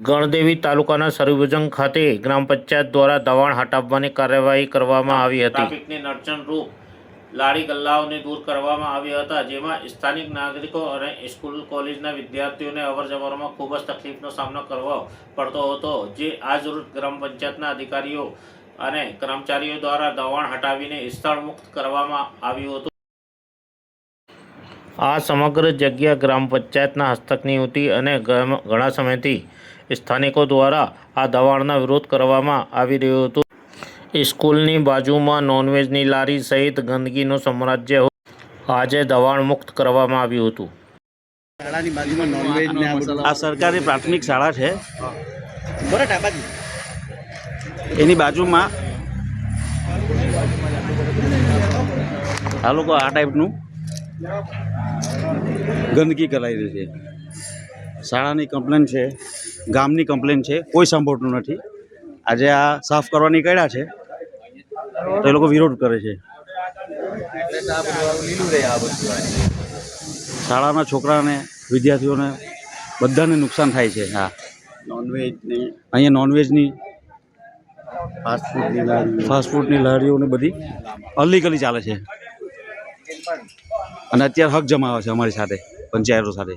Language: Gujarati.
ગણદેવી તાલુકાના સરભુજંગ ખાતે ગ્રામ પંચાયત દ્વારા દબાણ હટાવવાની કાર્યવાહી કરવામાં આવી હતી. ટ્રાફિકની નડચણરૂપ ગલ્લાઓને દૂર કરવામાં આવ્યા હતા, જેમાં સ્થાનિક નાગરિકો અને સ્કૂલ કોલેજના વિદ્યાર્થીઓને અવરજવરમાં ખૂબ જ તકલીફનો સામનો કરવો પડતો હતો, જે આજરોજ ગ્રામ પંચાયતના અધિકારીઓ અને કર્મચારીઓ દ્વારા દબાણ હટાવીને સ્થળ મુક્ત કરવામાં આવ્યું હતું. આ સમગ્ર જગ્યા ગ્રામ પંચાયતના હસ્તકની હતી અને ઘણા સમયથી સ્થાનિકો દ્વારા આ દબાણનો વિરોધ કરવામાં આવી રહ્યો હતો. સ્કૂલની બાજુમાં નોનવેજની લારી સહિત ગંદકીનું સામ્રાજ્ય આજે દબાણ મુક્ત કરવામાં આવ્યું હતું. શાળાની બાજુમાં નોનવેજ આ સરકારી પ્રાથમિક શાળા છે. એની બાજુમાં આ લોકો આ ટાઈપનું ગંદકી કરાવી રહી છે. શાળાની કમ્પ્લેન છે ગામની કમ્પ્લેન છે કોઈ સાંભળતું નથી. આજે આ સાફ કરવાની કડ્યા છે તો એ લોકો વિરોધ કરે છે. શાળાના છોકરાને વિદ્યાર્થીઓને બધાને નુકસાન થાય છે હા. નોનવેજની અહીંયા નોનવેજની ફાસ્ટ ફાસ્ટફૂડની લારીઓને બધી અલીગલી ચાલે છે. અને અત્યારે હક જમાવે છે અમારી સાથે પંચાયતો સાથે.